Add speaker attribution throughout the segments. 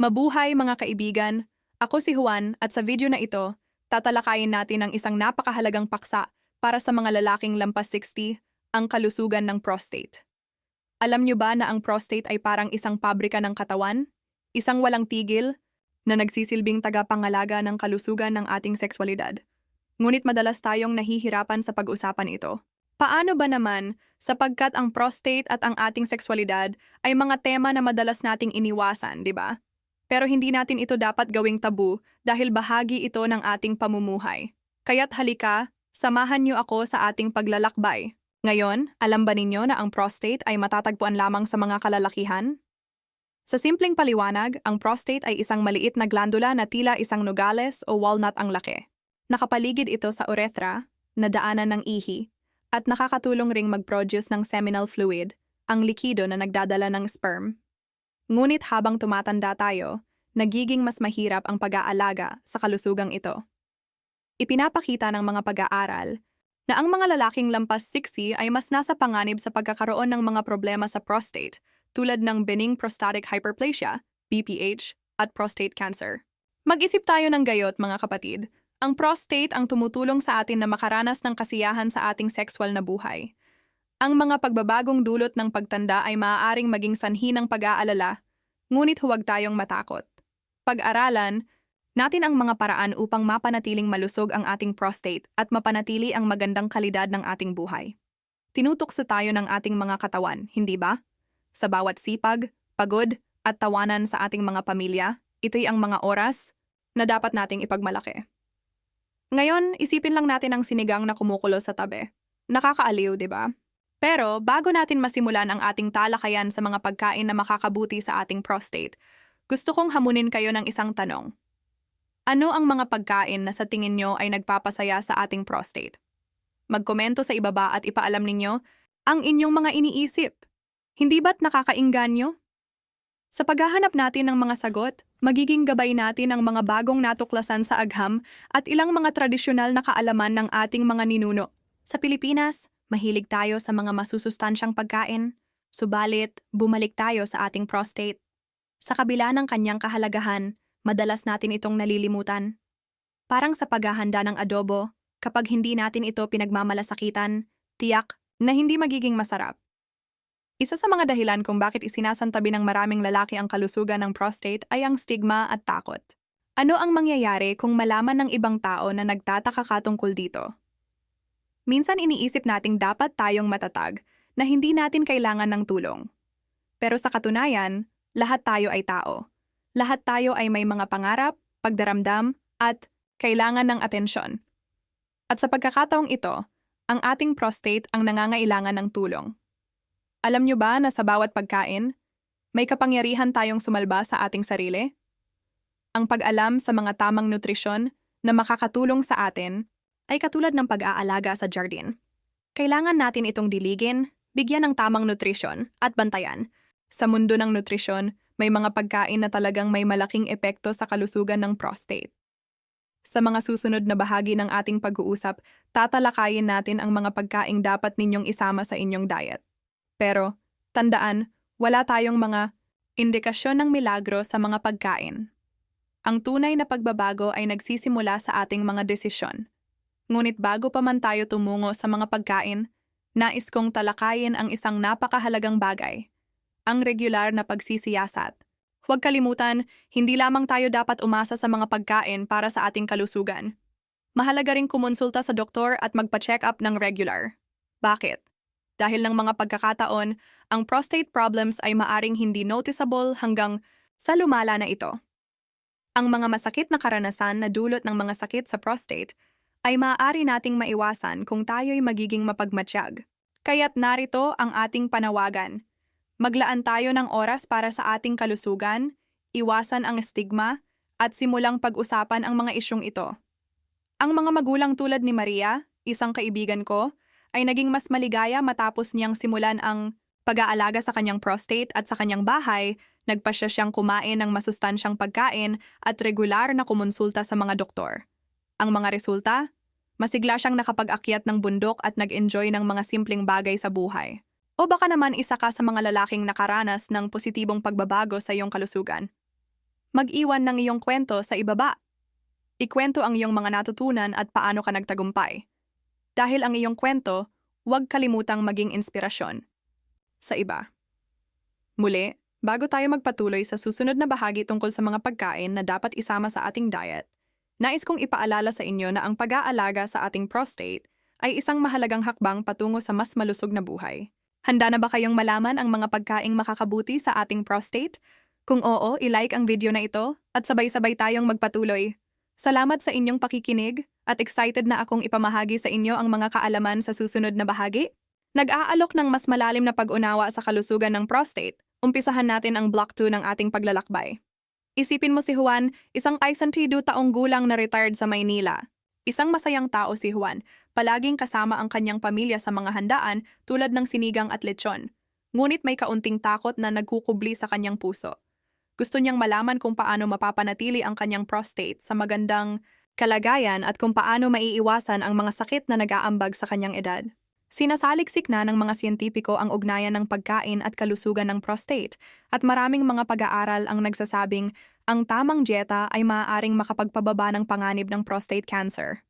Speaker 1: Mabuhay mga kaibigan! Ako si Juan at sa video na ito, tatalakayin natin ang isang napakahalagang paksa para sa mga lalaking lampas 60, ang kalusugan ng prostate. Alam niyo ba na ang prostate ay parang isang pabrika ng katawan? Isang walang tigil na nagsisilbing tagapangalaga ng kalusugan ng ating sexualidad. Ngunit madalas tayong nahihirapan sa pag-usapan ito. Paano ba naman sapagkat ang prostate at ang ating sexualidad ay mga tema na madalas nating iniwasan, di ba? Pero hindi natin ito dapat gawing tabu dahil bahagi ito ng ating pamumuhay. Kaya't halika, samahan niyo ako sa ating paglalakbay. Ngayon, alam ba ninyo na ang prostate ay matatagpuan lamang sa mga kalalakihan? Sa simpleng paliwanag, ang prostate ay isang maliit na glandula na tila isang nogales o walnut ang laki. Nakapaligid ito sa urethra, na daanan ng ihi, at nakakatulong ring mag-produce ng seminal fluid, ang likido na nagdadala ng sperm. Ngunit habang tumatanda tayo, nagiging mas mahirap ang pag-aalaga sa kalusugang ito. Ipinapakita ng mga pag-aaral na ang mga lalaking lampas 60 ay mas nasa panganib sa pagkakaroon ng mga problema sa prostate tulad ng benign prostatic hyperplasia, BPH, at prostate cancer. Mag-isip tayo ng gayot mga kapatid. Ang prostate ang tumutulong sa atin na makaranas ng kasiyahan sa ating sexual na buhay. Ang mga pagbabagong dulot ng pagtanda ay maaaring maging sanhi ng pag-aalala, ngunit huwag tayong matakot. Pag-aralan, natin ang mga paraan upang mapanatiling malusog ang ating prostate at mapanatili ang magandang kalidad ng ating buhay. Tinutukso tayo ng ating mga katawan, hindi ba? Sa bawat sipag, pagod, at tawanan sa ating mga pamilya, ito'y ang mga oras na dapat nating ipagmalaki. Ngayon, isipin lang natin ang sinigang na kumukulo sa tabi. Nakakaaliw, di ba? Pero bago natin masimulan ang ating talakayan sa mga pagkain na makakabuti sa ating prostate, gusto kong hamunin kayo ng isang tanong. Ano ang mga pagkain na sa tingin nyo ay nagpapasaya sa ating prostate? Magkomento sa ibaba at ipaalam ninyo ang inyong mga iniisip. Hindi ba't nakakainganyo? Sa paghahanap natin ng mga sagot, magiging gabay natin ang mga bagong natuklasan sa agham at ilang mga tradisyonal na kaalaman ng ating mga ninuno. Sa Pilipinas, mahilig tayo sa mga masusustansyang pagkain, subalit bumalik tayo sa ating prostate. Sa kabila ng kanyang kahalagahan, madalas natin itong nalilimutan. Parang sa paghahanda ng adobo, kapag hindi natin ito pinagmamalasakitan, tiyak na hindi magiging masarap. Isa sa mga dahilan kung bakit isinasantabi ng maraming lalaki ang kalusugan ng prostate ay ang stigma at takot. Ano ang mangyayari kung malaman ng ibang tao na nagtataka ka tungkol dito? Minsan iniisip nating dapat tayong matatag na hindi natin kailangan ng tulong. Pero sa katunayan, lahat tayo ay tao. Lahat tayo ay may mga pangarap, pagdaramdam, at kailangan ng atensyon. At sa pagkakataong ito, ang ating prostate ang nangangailangan ng tulong. Alam nyo ba na sa bawat pagkain, may kapangyarihan tayong sumalba sa ating sarili? Ang pag-alam sa mga tamang nutrisyon na makakatulong sa atin ay katulad ng pag-aalaga sa jardin. Kailangan natin itong diligin, bigyan ng tamang nutrisyon at bantayan. Sa mundo ng nutrisyon, may mga pagkain na talagang may malaking epekto sa kalusugan ng prostate. Sa mga susunod na bahagi ng ating pag-uusap, tatalakayin natin ang mga pagkaing dapat ninyong isama sa inyong diet. Pero, tandaan, wala tayong mga indikasyon ng milagro sa mga pagkain. Ang tunay na pagbabago ay nagsisimula sa ating mga desisyon. Ngunit bago pa man tayo tumungo sa mga pagkain, nais kong talakayin ang isang napakahalagang bagay, ang regular na pagsisiyasat. Huwag kalimutan, hindi lamang tayo dapat umasa sa mga pagkain para sa ating kalusugan. Mahalaga ring kumonsulta sa doktor at magpa-check up ng regular. Bakit? Dahil ng mga pagkakataon, ang prostate problems ay maaring hindi noticeable hanggang sa lumala na ito. Ang mga masakit na karanasan na dulot ng mga sakit sa prostate ay maaari nating maiwasan kung tayo'y magiging mapagmatsyag. Kaya't narito ang ating panawagan. Maglaan tayo ng oras para sa ating kalusugan, iwasan ang stigma, at simulang pag-usapan ang mga isyong ito. Ang mga magulang tulad ni Maria, isang kaibigan ko, ay naging mas maligaya matapos niyang simulan ang pag-aalaga sa kanyang prostate at sa kanyang bahay, nagpa siya siyang kumain ng masustansyang pagkain at regular na kumonsulta sa mga doktor. Ang mga resulta? Masigla siyang nakapag-akyat ng bundok at nag-enjoy ng mga simpleng bagay sa buhay. O baka naman isa ka sa mga lalaking nakaranas ng positibong pagbabago sa iyong kalusugan. mag-iwan ng iyong kwento sa ibaba. Ikwento ang iyong mga natutunan at paano ka nagtagumpay. Dahil ang iyong kwento, huwag kalimutang maging inspirasyon sa iba. Muli, bago tayo magpatuloy sa susunod na bahagi tungkol sa mga pagkain na dapat isama sa ating diet, nais kong ipaalala sa inyo na ang pag-aalaga sa ating prostate ay isang mahalagang hakbang patungo sa mas malusog na buhay. Handa na ba kayong malaman ang mga pagkaing makakabuti sa ating prostate? Kung oo, ilike ang video na ito at sabay-sabay tayong magpatuloy. Salamat sa inyong pakikinig at excited na akong ipamahagi sa inyo ang mga kaalaman sa susunod na bahagi. Nag-aalok ng mas malalim na pag-unawa sa kalusugan ng prostate. Umpisahan natin ang block 2 ng ating paglalakbay. Isipin mo si Juan, isang 62 taong gulang na retired sa Maynila. Isang masayang tao si Juan, palaging kasama ang kanyang pamilya sa mga handaan tulad ng sinigang at lechon. Ngunit may kaunting takot na nagkukubli sa kanyang puso. Gusto niyang malaman kung paano mapapanatili ang kanyang prostate sa magandang kalagayan at kung paano maiiwasan ang mga sakit na nag-aambag sa kanyang edad. Sinasaliksik na ng mga siyentipiko ang ugnayan ng pagkain at kalusugan ng prostate at maraming mga pag-aaral ang nagsasabing ang tamang dieta ay maaaring makapagpababa ng panganib ng prostate cancer.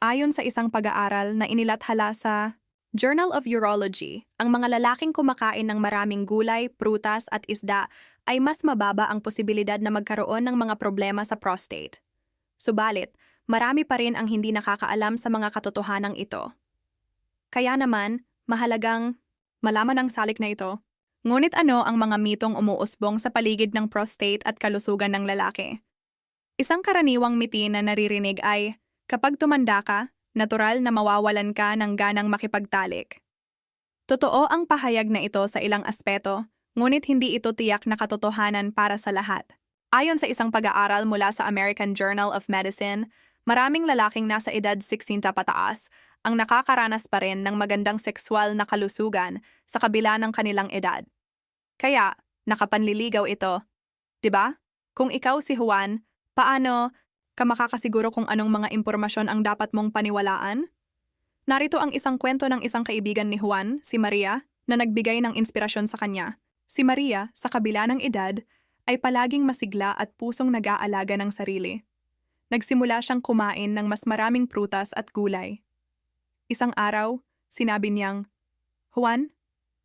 Speaker 1: Ayon sa isang pag-aaral na inilathala sa Journal of Urology, ang mga lalaking kumakain ng maraming gulay, prutas at isda ay mas mababa ang posibilidad na magkaroon ng mga problema sa prostate. Subalit, marami pa rin ang hindi nakakaalam sa mga katotohanang ito. Kaya naman, mahalagang malaman ang salik na ito. Ngunit ano ang mga mitong umuusbong sa paligid ng prostate at kalusugan ng lalaki? Isang karaniwang miti na naririnig ay, kapag tumanda ka, natural na mawawalan ka ng ganang makipagtalik. Totoo ang pahayag na ito sa ilang aspeto, ngunit hindi ito tiyak na katotohanan para sa lahat. Ayon sa isang pag-aaral mula sa American Journal of Medicine, maraming lalaking nasa edad 16 pataas ang nakakaranas pa rin ng magandang sexual na kalusugan sa kabila ng kanilang edad. Kaya, nakapanliligaw ito. ba? Kung ikaw si Juan, paano ka makakasiguro kung anong mga impormasyon ang dapat mong paniwalaan? Narito ang isang kwento ng isang kaibigan ni Juan, si Maria, na nagbigay ng inspirasyon sa kanya. Si Maria, sa kabila ng edad, ay palaging masigla at pusong nag-aalaga ng sarili. Nagsimula siyang kumain ng mas maraming prutas at gulay. Isang araw, sinabi niyang, Juan,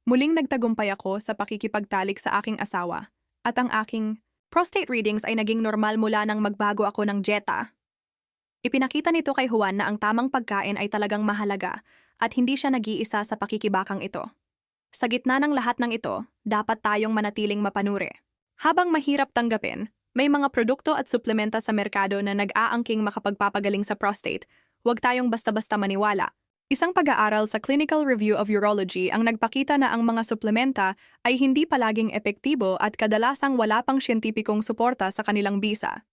Speaker 1: muling nagtagumpay ako sa pakikipagtalik sa aking asawa at ang aking prostate readings ay naging normal mula nang magbago ako ng dieta. Ipinakita nito kay Juan na ang tamang pagkain ay talagang mahalaga at hindi siya nag-iisa sa pakikibakang ito. Sa gitna ng lahat ng ito, dapat tayong manatiling mapanuri. Habang mahirap tanggapin, may mga produkto at suplementa sa merkado na nag-aangking makapagpapagaling sa prostate. Huwag tayong basta-basta maniwala. Isang pag-aaral sa Clinical Review of Urology ang nagpakita na ang mga suplementa ay hindi palaging epektibo at kadalasang wala pang siyentipikong suporta sa kanilang bisa.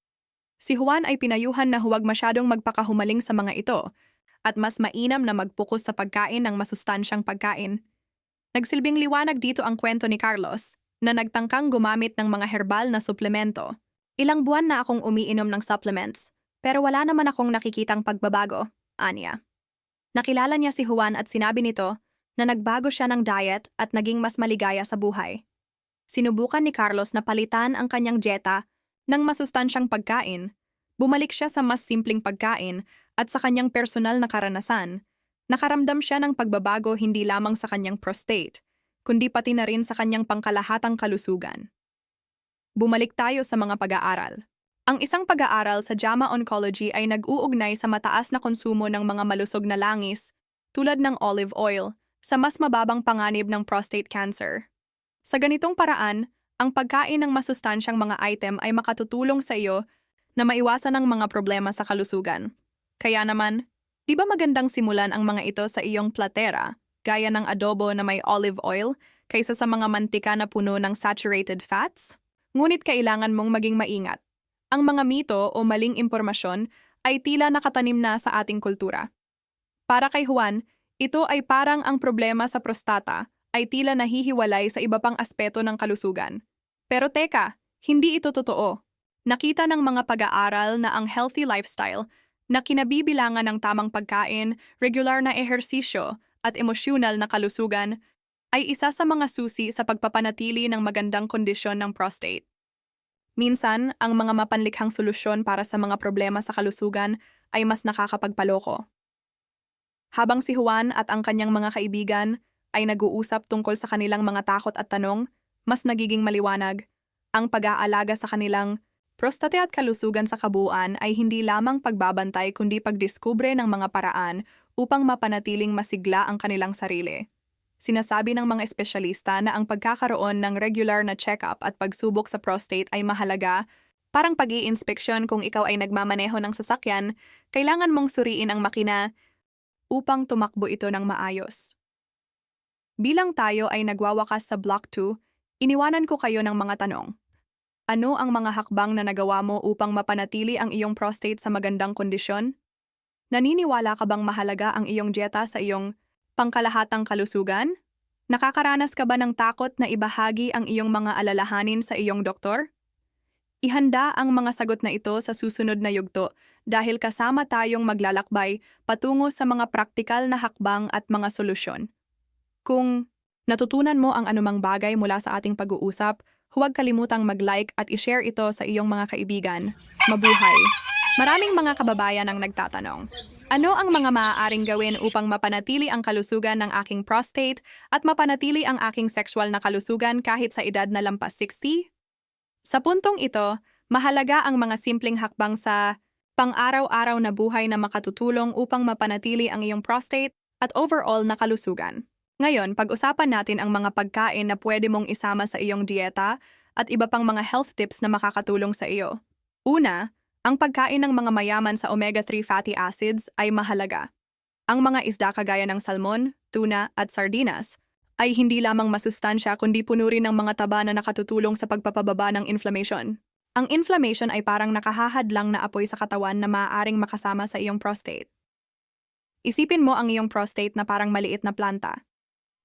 Speaker 1: Si Juan ay pinayuhan na huwag masyadong magpakahumaling sa mga ito at mas mainam na magpukus sa pagkain ng masustansyang pagkain. Nagsilbing liwanag dito ang kwento ni Carlos na nagtangkang gumamit ng mga herbal na suplemento. Ilang buwan na akong umiinom ng supplements, pero wala naman akong nakikitang pagbabago, Anya. Nakilala niya si Juan at sinabi nito na nagbago siya ng diet at naging mas maligaya sa buhay. Sinubukan ni Carlos na palitan ang kanyang dieta ng masustansyang pagkain, bumalik siya sa mas simpleng pagkain at sa kanyang personal na karanasan, nakaramdam siya ng pagbabago hindi lamang sa kanyang prostate, kundi pati na rin sa kanyang pangkalahatang kalusugan. Bumalik tayo sa mga pag-aaral. Ang isang pag-aaral sa JAMA Oncology ay nag-uugnay sa mataas na konsumo ng mga malusog na langis, tulad ng olive oil, sa mas mababang panganib ng prostate cancer. Sa ganitong paraan, ang pagkain ng masustansyang mga item ay makatutulong sa iyo na maiwasan ang mga problema sa kalusugan. Kaya naman, di ba magandang simulan ang mga ito sa iyong platera, gaya ng adobo na may olive oil, kaysa sa mga mantika na puno ng saturated fats? Ngunit kailangan mong maging maingat. Ang mga mito o maling impormasyon ay tila nakatanim na sa ating kultura. Para kay Juan, ito ay parang ang problema sa prostata ay tila nahihiwalay sa iba pang aspeto ng kalusugan. Pero teka, hindi ito totoo. Nakita ng mga pag-aaral na ang healthy lifestyle na kinabibilangan ng tamang pagkain, regular na ehersisyo, at emosyonal na kalusugan ay isa sa mga susi sa pagpapanatili ng magandang kondisyon ng prostate. Minsan, ang mga mapanlikhang solusyon para sa mga problema sa kalusugan ay mas nakakapagpaloko. Habang si Juan at ang kanyang mga kaibigan ay nag-uusap tungkol sa kanilang mga takot at tanong, mas nagiging maliwanag. Ang pag-aalaga sa kanilang prostate at kalusugan sa kabuuan ay hindi lamang pagbabantay kundi pagdiskubre ng mga paraan upang mapanatiling masigla ang kanilang sarili. Sinasabi ng mga espesyalista na ang pagkakaroon ng regular na check-up at pagsubok sa prostate ay mahalaga Parang pag inspeksyon kung ikaw ay nagmamaneho ng sasakyan, kailangan mong suriin ang makina upang tumakbo ito ng maayos. Bilang tayo ay nagwawakas sa Block 2, iniwanan ko kayo ng mga tanong. Ano ang mga hakbang na nagawa mo upang mapanatili ang iyong prostate sa magandang kondisyon? Naniniwala ka bang mahalaga ang iyong dieta sa iyong pangkalahatang kalusugan? Nakakaranas ka ba ng takot na ibahagi ang iyong mga alalahanin sa iyong doktor? Ihanda ang mga sagot na ito sa susunod na yugto dahil kasama tayong maglalakbay patungo sa mga praktikal na hakbang at mga solusyon. Kung natutunan mo ang anumang bagay mula sa ating pag-uusap, huwag kalimutang mag-like at i-share ito sa iyong mga kaibigan. Mabuhay! Maraming mga kababayan ang nagtatanong. Ano ang mga maaaring gawin upang mapanatili ang kalusugan ng aking prostate at mapanatili ang aking sexual na kalusugan kahit sa edad na lampas 60? Sa puntong ito, mahalaga ang mga simpleng hakbang sa pang-araw-araw na buhay na makatutulong upang mapanatili ang iyong prostate at overall na kalusugan. Ngayon, pag-usapan natin ang mga pagkain na pwede mong isama sa iyong dieta at iba pang mga health tips na makakatulong sa iyo. Una, ang pagkain ng mga mayaman sa omega-3 fatty acids ay mahalaga. Ang mga isda kagaya ng salmon, tuna at sardinas ay hindi lamang masustansya kundi puno rin ng mga taba na nakatutulong sa pagpapababa ng inflammation. Ang inflammation ay parang nakahahadlang na apoy sa katawan na maaaring makasama sa iyong prostate. Isipin mo ang iyong prostate na parang maliit na planta.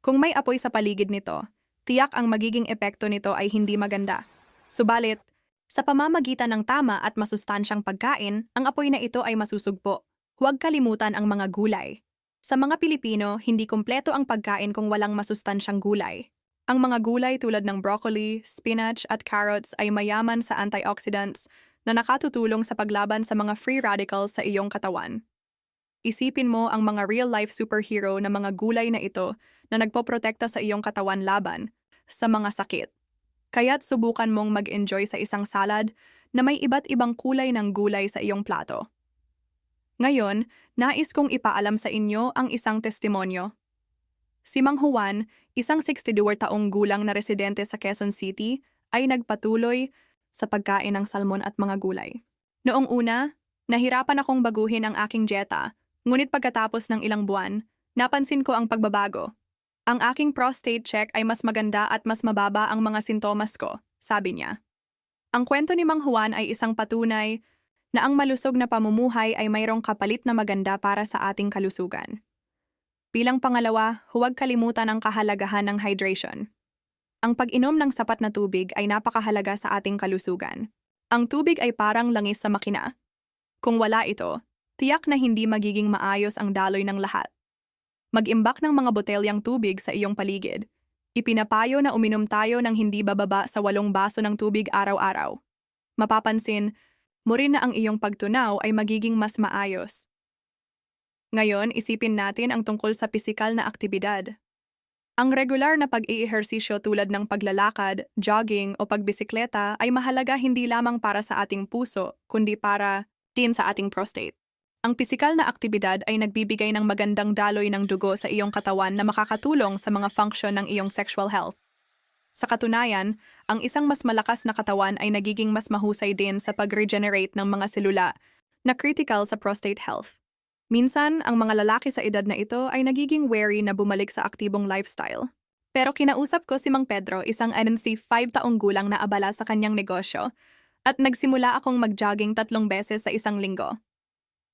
Speaker 1: Kung may apoy sa paligid nito, tiyak ang magiging epekto nito ay hindi maganda. Subalit, sa pamamagitan ng tama at masustansyang pagkain, ang apoy na ito ay masusugpo. Huwag kalimutan ang mga gulay. Sa mga Pilipino, hindi kumpleto ang pagkain kung walang masustansyang gulay. Ang mga gulay tulad ng broccoli, spinach at carrots ay mayaman sa antioxidants na nakatutulong sa paglaban sa mga free radicals sa iyong katawan. Isipin mo ang mga real-life superhero na mga gulay na ito na nagpoprotekta sa iyong katawan laban sa mga sakit. Kaya't subukan mong mag-enjoy sa isang salad na may iba't ibang kulay ng gulay sa iyong plato. Ngayon, nais kong ipaalam sa inyo ang isang testimonyo. Si Mang Juan, isang 62 taong gulang na residente sa Quezon City, ay nagpatuloy sa pagkain ng salmon at mga gulay. Noong una, nahirapan akong baguhin ang aking dieta, ngunit pagkatapos ng ilang buwan, napansin ko ang pagbabago. Ang aking prostate check ay mas maganda at mas mababa ang mga sintomas ko, sabi niya. Ang kwento ni Mang Juan ay isang patunay na ang malusog na pamumuhay ay mayroong kapalit na maganda para sa ating kalusugan. Bilang pangalawa, huwag kalimutan ang kahalagahan ng hydration. Ang pag-inom ng sapat na tubig ay napakahalaga sa ating kalusugan. Ang tubig ay parang langis sa makina. Kung wala ito, tiyak na hindi magiging maayos ang daloy ng lahat. Mag-imbak ng mga botelyang tubig sa iyong paligid. Ipinapayo na uminom tayo ng hindi bababa sa walong baso ng tubig araw-araw. Mapapansin, mo na ang iyong pagtunaw ay magiging mas maayos. Ngayon, isipin natin ang tungkol sa pisikal na aktibidad. Ang regular na pag-iihersisyo tulad ng paglalakad, jogging o pagbisikleta ay mahalaga hindi lamang para sa ating puso, kundi para din sa ating prostate. Ang pisikal na aktibidad ay nagbibigay ng magandang daloy ng dugo sa iyong katawan na makakatulong sa mga function ng iyong sexual health. Sa katunayan, ang isang mas malakas na katawan ay nagiging mas mahusay din sa pag-regenerate ng mga selula na critical sa prostate health. Minsan, ang mga lalaki sa edad na ito ay nagiging wary na bumalik sa aktibong lifestyle. Pero kinausap ko si Mang Pedro, isang NNC 5 taong gulang na abala sa kanyang negosyo, at nagsimula akong mag-jogging tatlong beses sa isang linggo.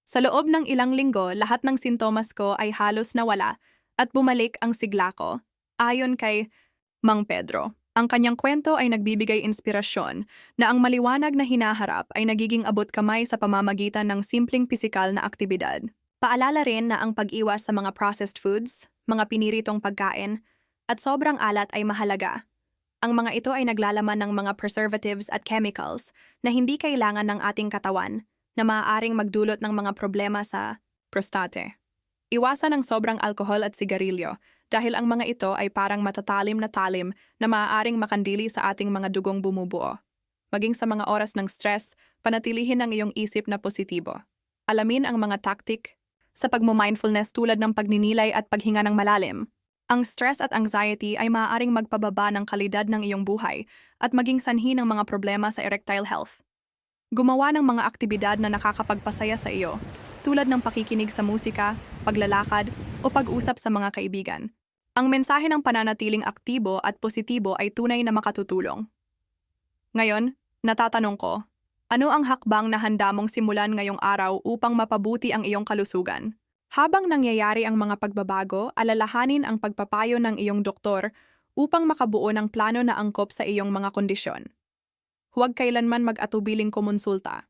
Speaker 1: Sa loob ng ilang linggo, lahat ng sintomas ko ay halos nawala at bumalik ang sigla ko, ayon kay Mang Pedro. Ang kanyang kwento ay nagbibigay inspirasyon na ang maliwanag na hinaharap ay nagiging abot kamay sa pamamagitan ng simpleng pisikal na aktibidad. Paalala rin na ang pag-iwas sa mga processed foods, mga piniritong pagkain, at sobrang alat ay mahalaga. Ang mga ito ay naglalaman ng mga preservatives at chemicals na hindi kailangan ng ating katawan na maaaring magdulot ng mga problema sa prostate. Iwasan ang sobrang alkohol at sigarilyo dahil ang mga ito ay parang matatalim na talim na maaaring makandili sa ating mga dugong bumubuo. Maging sa mga oras ng stress, panatilihin ang iyong isip na positibo. Alamin ang mga tactic sa pagmo-mindfulness tulad ng pagninilay at paghinga ng malalim. Ang stress at anxiety ay maaaring magpababa ng kalidad ng iyong buhay at maging sanhi ng mga problema sa erectile health. Gumawa ng mga aktibidad na nakakapagpasaya sa iyo, tulad ng pakikinig sa musika, paglalakad, o pag-usap sa mga kaibigan. Ang mensahe ng pananatiling aktibo at positibo ay tunay na makatutulong. Ngayon, natatanong ko, ano ang hakbang na handa mong simulan ngayong araw upang mapabuti ang iyong kalusugan? Habang nangyayari ang mga pagbabago, alalahanin ang pagpapayo ng iyong doktor upang makabuo ng plano na angkop sa iyong mga kondisyon. Huwag kailanman mag-atubiling kumonsulta.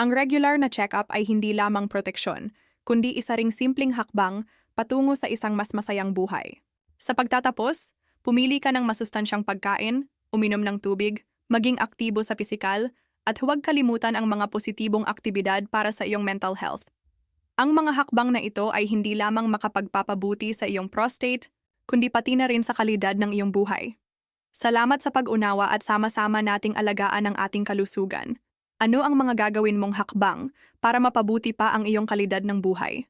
Speaker 1: Ang regular na check-up ay hindi lamang proteksyon, kundi isa ring simpleng hakbang patungo sa isang mas masayang buhay. Sa pagtatapos, pumili ka ng masustansyang pagkain, uminom ng tubig, maging aktibo sa pisikal, at huwag kalimutan ang mga positibong aktibidad para sa iyong mental health. Ang mga hakbang na ito ay hindi lamang makapagpapabuti sa iyong prostate, kundi pati na rin sa kalidad ng iyong buhay. Salamat sa pag-unawa at sama-sama nating alagaan ang ating kalusugan. Ano ang mga gagawin mong hakbang para mapabuti pa ang iyong kalidad ng buhay?